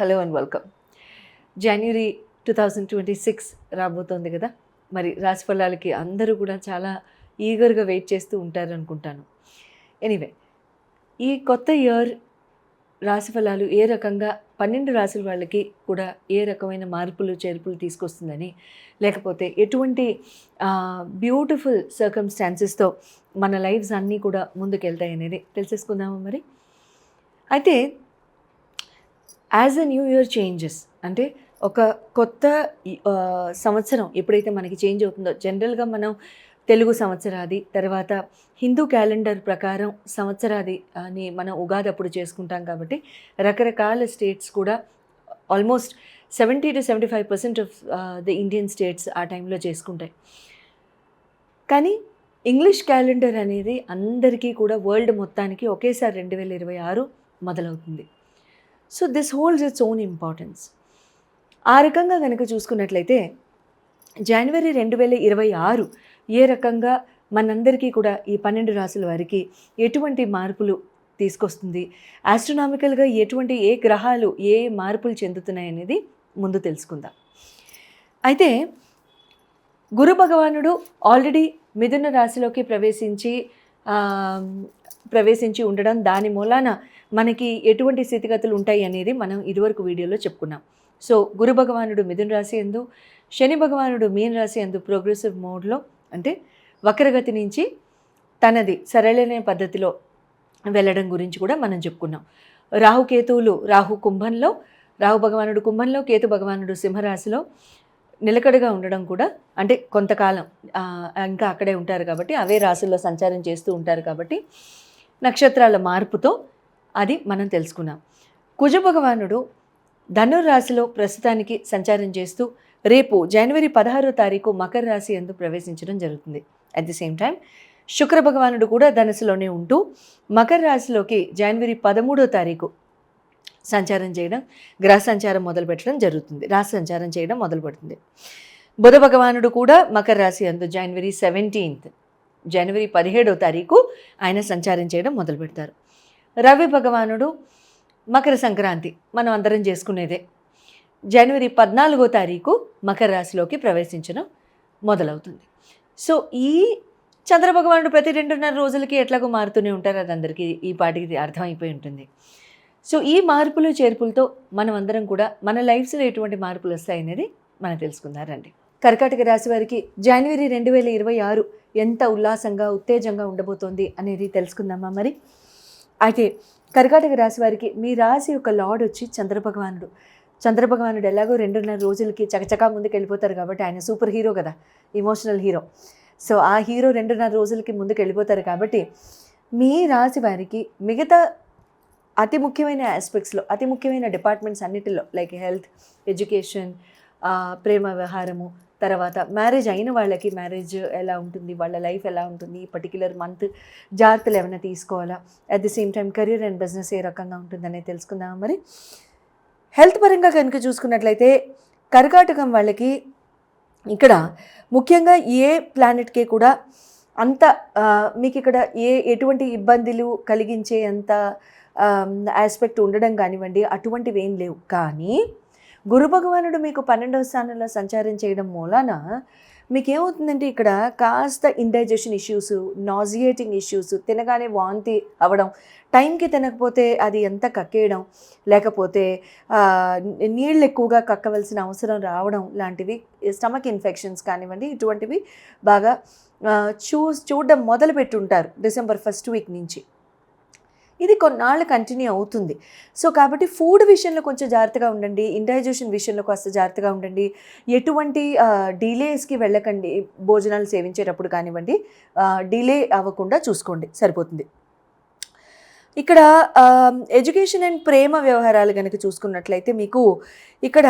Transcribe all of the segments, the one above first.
Hello and welcome. January two thousand twenty six రాబోతోంది కదా? మరి రాశి ఫలాలకి అందరూ కూడా చాలా ఈగర్గా వెయిట్ చేస్తూ ఉంటారు అనుకుంటాను ఎనీవే ఈ కొత్త ఇయర్ రాశి ఫలాలు ఏ రకంగా పన్నెండు రాశుల వాళ్ళకి కూడా ఏ రకమైన మార్పులు చేర్పులు తీసుకొస్తుందని లేకపోతే ఎటువంటి బ్యూటిఫుల్ సర్కమ్స్టాన్సెస్తో మన లైఫ్స్ అన్నీ కూడా ముందుకెళ్తాయి అనేది తెలిసేసుకుందామా మరి? అయితే as a new year changes అంటే ఒక కొత్త సంవత్సరం ఎప్పుడైతే మనకి చేంజ్ అవుతుందో జనరల్గా మనం తెలుగు సంవత్సరాది తర్వాత హిందూ క్యాలెండర్ ప్రకారం సంవత్సరాది అని మనం ఉగాది అప్పుడు చేసుకుంటాం కాబట్టి రకరకాల స్టేట్స్ కూడా almost seventy two seventy five percent of the Indian states ఆ టైంలో చేసుకుంటాయి. కానీ ఇంగ్లీష్ క్యాలెండర్ అనేది అందరికీ కూడా వరల్డ్ మొత్తానికి ఒకేసారి రెండు వేల ఇరవై ఆరు మొదలవుతుంది. So this holds its own importance. ఆ రకంగా కనుక చూసుకున్నట్లయితే జనవరి రెండు వేల ఇరవై ఆరు ఏ రకంగా మనందరికీ కూడా ఈ పన్నెండు రాసుల వారికి ఎటువంటి మార్పులు తీసుకొస్తుంది? ఆస్ట్రనామికల్గా ఎటువంటి ఏ గ్రహాలు ఏ మార్పులు చెందుతున్నాయి అనేది ముందు తెలుసుకుందాం. అయితే గురు భగవానుడు ఆల్రెడీ మిథున రాశిలోకి ప్రవేశించి ప్రవేశించి ఉండడం దాని మూలాన మనకి ఎటువంటి స్థితిగతులు ఉంటాయి అనేది మనం ఇదివరకు వీడియోలో చెప్పుకున్నాం. సో గురు భగవానుడు మిథున రాశి ఎందు శని భగవానుడు మీన రాశి ఎందు ప్రోగ్రెసివ్ మోడ్లో అంటే వక్రగతి నుంచి తనది సరళైన పద్ధతిలో వెళ్ళడం గురించి కూడా మనం చెప్పుకున్నాం. రాహుకేతువులు రాహు కుంభంలో రాహు భగవానుడు కుంభంలో కేతు భగవానుడు సింహరాశిలో నిలకడగా ఉండడం కూడా అంటే కొంతకాలం ఇంకా అక్కడే ఉంటారు కాబట్టి అవే రాశుల్లో సంచారం చేస్తూ ఉంటారు కాబట్టి నక్షత్రాల మార్పుతో అది మనం తెలుసుకున్నాం. కుజ భగవానుడు ధనుర్రాశిలో ప్రస్తుతానికి సంచారం చేస్తూ రేపు జనవరి పదహారో తారీఖు మకర రాశి ఎందు ప్రవేశించడం జరుగుతుంది. అట్ ది సేమ్ టైం శుక్ర భగవానుడు కూడా ధనుసులోనే ఉంటూ మకర రాశిలోకి జనవరి పదమూడో తారీఖు సంచారం చేయడం గ్రహ సంచారం మొదలు పెట్టడం జరుగుతుంది. రాశి సంచారం చేయడం మొదలు పెడుతుంది. బుధ భగవానుడు కూడా మకర రాశి అందు జనవరి సెవెంటీన్త్ జనవరి పదిహేడో తారీఖు ఆయన సంచారం చేయడం మొదలు పెడతారు. రవి భగవానుడు మకర సంక్రాంతి మనం అందరం చేసుకునేదే. జనవరి పద్నాలుగో తారీఖు మకర రాశిలోకి ప్రవేశించడం మొదలవుతుంది. సో ఈ చంద్రభగవానుడు ప్రతి రెండున్నర రోజులకి ఎట్లాగో మారుతూనే ఉంటారు అది అందరికీ ఈ పాటికి అర్థమైపోయి ఉంటుంది. సో ఈ మార్పులు చేర్పులతో మనం అందరం కూడా మన లైఫ్స్లో ఎటువంటి మార్పులు వస్తాయనేది మనం తెలుసుకున్నారండి కర్కాటక రాశి వారికి జనవరి రెండు వేల ఇరవై ఆరు ఎంత ఉల్లాసంగా ఉత్తేజంగా ఉండబోతోంది అనేది తెలుసుకుందామా మరి? అయితే కర్కాటక రాశి వారికి మీ రాశి యొక్క లార్డ్ వచ్చి చంద్రభగవానుడు. చంద్రభగవానుడు ఎలాగో రెండున్నర రోజులకి చకచకా ముందుకు వెళ్ళిపోతారు కాబట్టి ఆయన సూపర్ హీరో కదా ఇమోషనల్ హీరో సో ఆ హీరో రెండున్నర రోజులకి ముందుకు వెళ్ళిపోతారు కాబట్టి మీ రాశి వారికి మిగతా అతి ముఖ్యమైన ఆస్పెక్ట్స్లో అతి ముఖ్యమైన డిపార్ట్మెంట్స్ అన్నిటిలో లైక్ హెల్త్ ఎడ్యుకేషన్ ప్రేమ వ్యవహారము తర్వాత మ్యారేజ్ అయిన వాళ్ళకి మ్యారేజ్ ఎలా ఉంటుంది వాళ్ళ లైఫ్ ఎలా ఉంటుంది ఈ పర్టికులర్ మంత్ జాగ్రత్తలు ఏమైనా తీసుకోవాలా? At the same time career and business ఏ రకంగా ఉంటుందనే తెలుసుకుందాం మరి? హెల్త్ పరంగా కనుక చూసుకున్నట్లయితే కర్కాటకం వాళ్ళకి ఇక్కడ ముఖ్యంగా ఏ ప్లానెట్కి కూడా అంత మీకు ఇక్కడ ఏ ఎటువంటి ఇబ్బందులు కలిగించే అంత ఆస్పెక్ట్ ఉండడం కానివ్వండి అటువంటివి ఏం లేవు. కానీ గురు భగవానుడు మీకు పన్నెండవ స్థానంలో సంచారం చేయడం మూలాన మీకు ఏమవుతుందంటే ఇక్కడ కాస్త ఇండైజెషన్ ఇష్యూస్ నాజియేటింగ్ ఇష్యూస్ తినగానే వాంతి అవ్వడం టైంకి తినకపోతే అది ఎంత కక్కేయడం లేకపోతే నీళ్ళు ఎక్కువగా కక్కవలసిన అవసరం రావడం లాంటివి స్టమక్ ఇన్ఫెక్షన్స్ కానివ్వండి ఇటువంటివి బాగా చూ చూడడం మొదలు పెట్టుంటారు డిసెంబర్ ఫస్ట్ వీక్ నుంచి. ఇది కొన్నాళ్ళు కంటిన్యూ అవుతుంది. సో కాబట్టి ఫుడ్ విషయంలో కొంచెం జాగ్రత్తగా ఉండండి. ఇండైజెషన్ విషయంలో కాస్త జాగ్రత్తగా ఉండండి. ఎటువంటి డిలేస్కి వెళ్ళకండి. భోజనాలు సేవించేటప్పుడు కానివ్వండి. డిలే అవ్వకుండా చూసుకోండి. సరిపోతుంది. ఇక్కడ ఎడ్యుకేషన్ అండ్ ప్రేమ వ్యవహారాలు కనుక చూసుకున్నట్లయితే మీకు ఇక్కడ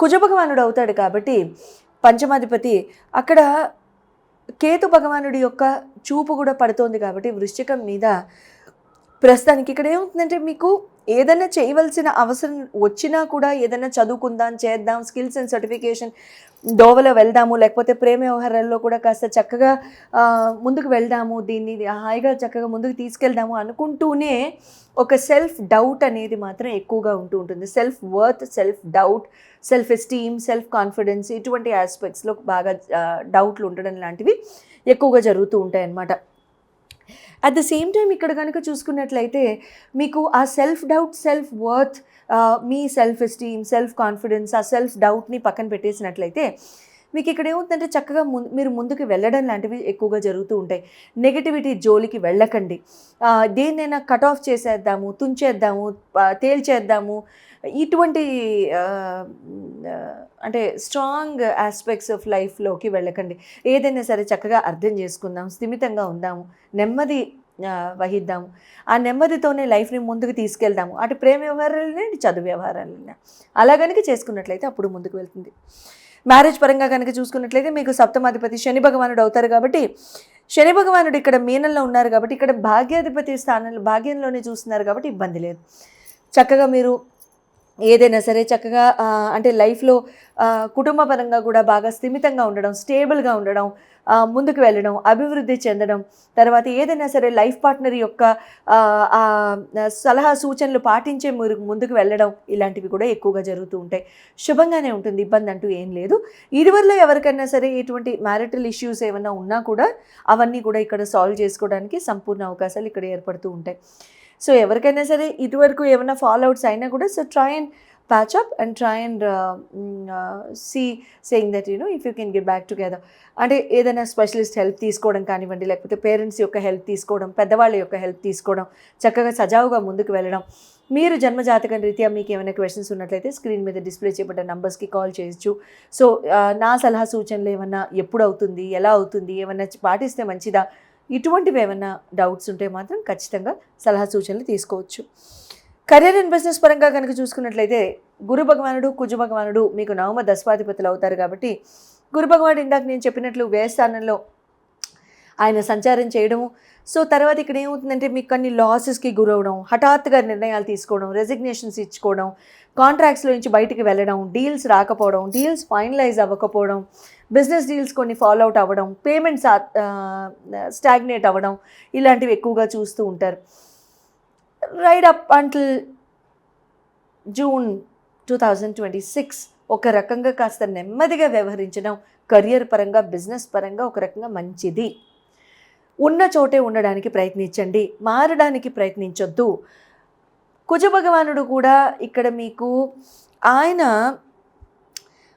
కుజభగవానుడు అవుతాడు కాబట్టి పంచమాధిపతి అక్కడ కేతు భగవానుడి యొక్క చూపు కూడా పడుతోంది కాబట్టి వృశ్చికం మీద ప్రస్తుతానికి ఇక్కడ ఏమవుతుందంటే మీకు ఏదైనా చేయవలసిన అవసరం వచ్చినా కూడా ఏదైనా చదువుకుందాం చేద్దాం స్కిల్స్ అండ్ సర్టిఫికేషన్ దోవలో వెళ్దాము లేకపోతే ప్రేమ వ్యవహారాల్లో కూడా కాస్త చక్కగా ముందుకు వెళ్దాము దీన్ని హాయిగా చక్కగా ముందుకు తీసుకెళ్దాము అనుకుంటూనే ఒక సెల్ఫ్ డౌట్ అనేది మాత్రం ఎక్కువగా ఉంటూ ఉంటుంది. Self worth self doubt self esteem self confidence ఇటువంటి ఆస్పెక్ట్స్లో బాగా డౌట్లు ఉండడం లాంటివి ఎక్కువగా జరుగుతూ ఉంటాయి అన్నమాట అట్ ద సేమ్ టైం ఇక్కడ కనుక చూసుకున్నట్లయితే మీకు ఆ సెల్ఫ్ డౌట్ సెల్ఫ్ వర్త్ మీ సెల్ఫ్ ఎస్టీమ్ సెల్ఫ్ కాన్ఫిడెన్స్ ఆ సెల్ఫ్ డౌట్ని పక్కన పెట్టేసినట్లయితే మీకు ఇక్కడ ఏమవుతుందంటే చక్కగా ముందు మీరు ముందుకు వెళ్ళడం లాంటివి ఎక్కువగా జరుగుతూ ఉంటాయి. నెగటివిటీ జోలికి వెళ్ళకండి. దేన్నైనా కట్ ఆఫ్ చేసేద్దాము తుంచేద్దాము తేల్చేద్దాము ఇటువంటి అంటే స్ట్రాంగ్ ఆస్పెక్ట్స్ ఆఫ్ లైఫ్లోకి వెళ్ళకండి. ఏదైనా సరే చక్కగా అర్థం చేసుకుందాం స్థిమితంగా ఉందాము నెమ్మది వహిద్దాము. ఆ నెమ్మదితోనే లైఫ్ని ముందుకు తీసుకెళ్దాము. అటు ప్రేమ వ్యవహారాలనే చదువు వ్యవహారాలనే. అలా కనుక చేసుకున్నట్లయితే అప్పుడు ముందుకు వెళ్తుంది. మ్యారేజ్ పరంగా కనుక చూసుకున్నట్లయితే మీకు సప్తమాధిపతి శని భగవానుడు అవుతారు కాబట్టి శని భగవానుడు ఇక్కడ మీనంలో ఉన్నారు కాబట్టి ఇక్కడ భాగ్యాధిపతి స్థానంలో భాగ్యంలోనే చూస్తున్నారు కాబట్టి ఇబ్బంది లేదు. చక్కగా మీరు ఏదైనా సరే చక్కగా అంటే లైఫ్లో కుటుంబపరంగా కూడా బాగా స్థిమితంగా ఉండడం స్టేబుల్గా ఉండడం ముందుకు వెళ్ళడం అభివృద్ధి చెందడం తర్వాత ఏదైనా సరే లైఫ్ పార్ట్నర్ యొక్క సలహా సూచనలు పాటించే మీరు ముందుకు వెళ్ళడం ఇలాంటివి కూడా ఎక్కువగా జరుగుతూ ఉంటాయి. శుభంగానే ఉంటుంది ఇబ్బంది అంటూ ఏం లేదు. ఇరువరిలో ఎవరికైనా సరే ఎటువంటి మ్యారిటల్ ఇష్యూస్ ఏమైనా ఉన్నా కూడా అవన్నీ కూడా ఇక్కడ సాల్వ్ చేసుకోవడానికి సంపూర్ణ అవకాశాలు ఇక్కడ ఏర్పడుతూ ఉంటాయి. సో ఎవరికైనా సరే ఇటువరకు ఏమైనా ఫాలో అవుట్స్ అయినా కూడా so try and patch up and try and see saying that you know if you can get back together అంటే ఏదైనా స్పెషలిస్ట్ హెల్ప్ తీసుకోవడం కానివ్వండి లేకపోతే పేరెంట్స్ యొక్క హెల్ప్ తీసుకోవడం పెద్దవాళ్ళ యొక్క హెల్ప్ తీసుకోవడం చక్కగా సజావుగా ముందుకు వెళ్ళడం. మీరు జన్మజాతకం రీత్యా మీకు ఏమైనా క్వశ్చన్స్ ఉన్నట్లయితే స్క్రీన్ మీద డిస్ప్లే చేయబడ్డ నంబర్స్కి కాల్ చేయొచ్చు. సో uh, నా సలహా సూచనలు ఏమన్నా ఎప్పుడు అవుతుంది ఎలా అవుతుంది ఏమన్నా పాటిస్తే మంచిదా ఇటువంటివి ఏమైనా డౌట్స్ ఉంటే మాత్రం ఖచ్చితంగా సలహా సూచనలు తీసుకోవచ్చు. కెరీర్ అండ్ బిజినెస్ పరంగా కనుక చూసుకున్నట్లయితే గురు భగవానుడు కుజు భగవానుడు మీకు నవమ దశపాధిపతులు అవుతారు కాబట్టి గురు భగవానుడు ఇందాక నేను చెప్పినట్లు వ్యయస్థానంలో ఆయన సంచారం చేయడము. సో తర్వాత ఇక్కడ ఏమవుతుందంటే మీకు కొన్ని లాసెస్కి గురవడం హఠాత్తుగా నిర్ణయాలు తీసుకోవడం రెసిగ్నేషన్స్ ఇచ్చుకోవడం కాంట్రాక్ట్స్లో నుంచి బయటికి వెళ్ళడం డీల్స్ రాకపోవడం డీల్స్ ఫైనలైజ్ అవ్వకపోవడం బిజినెస్ డీల్స్ కొన్ని ఫాలో అవుట్ అవ్వడం పేమెంట్స్ స్టాగ్నేట్ అవ్వడం ఇలాంటివి ఎక్కువగా చూస్తూ ఉంటారు. Ride up until June two thousand twenty six ఒక రకంగా కాస్త నెమ్మదిగా వ్యవహరించడం కెరియర్ పరంగా బిజినెస్ పరంగా ఒక రకంగా మంచిది. ఉన్న చోటే ఉండడానికి ప్రయత్నించండి. మారడానికి ప్రయత్నించొద్దు. కుజ భగవానుడు కూడా ఇక్కడ మీకు ఆయన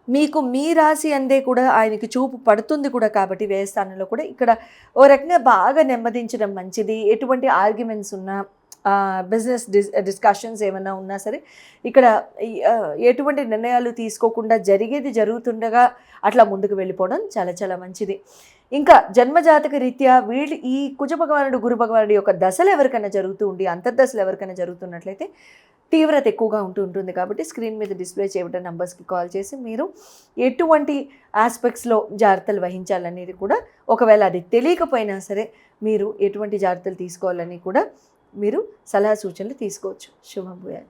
మీకు మీ రాశి అందే కూడా ఆయనకి చూపు పడుతుంది కూడా కాబట్టి వ్యయస్థానంలో కూడా ఇక్కడ ఓ రకంగా బాగా నెమ్మదించడం మంచిది. ఎటువంటి ఆర్గ్యుమెంట్స్ ఉన్నా బిజినెస్ డిస్ డిస్కషన్స్ ఏమైనా ఉన్నా సరే ఇక్కడ ఎటువంటి నిర్ణయాలు తీసుకోకుండా జరిగేది జరుగుతుండగా అట్లా ముందుకు వెళ్ళిపోవడం చాలా చాలా మంచిది. ఇంకా జన్మజాతక రీత్యా వీళ్ళు ఈ కుజ భగవానుడు గురు భగవానుడు యొక్క దశలు ఎవరికైనా జరుగుతూ ఉండి అంతర్దశలు ఎవరికైనా జరుగుతున్నట్లయితే తీవ్రత ఎక్కువగా ఉంటూ ఉంటుంది కాబట్టి స్క్రీన్ మీద డిస్ప్లే చేయబడిన నంబర్స్కి కాల్ చేసి మీరు ఎటువంటి ఆస్పెక్ట్స్లో జాగ్రత్తలు వహించాలనేది కూడా ఒకవేళ అది తెలియకపోయినా సరే మీరు ఎటువంటి జాగ్రత్తలు తీసుకోవాలని కూడా మీరు సలహా సూచనలు తీసుకోవచ్చు. శుభం భూయాత్.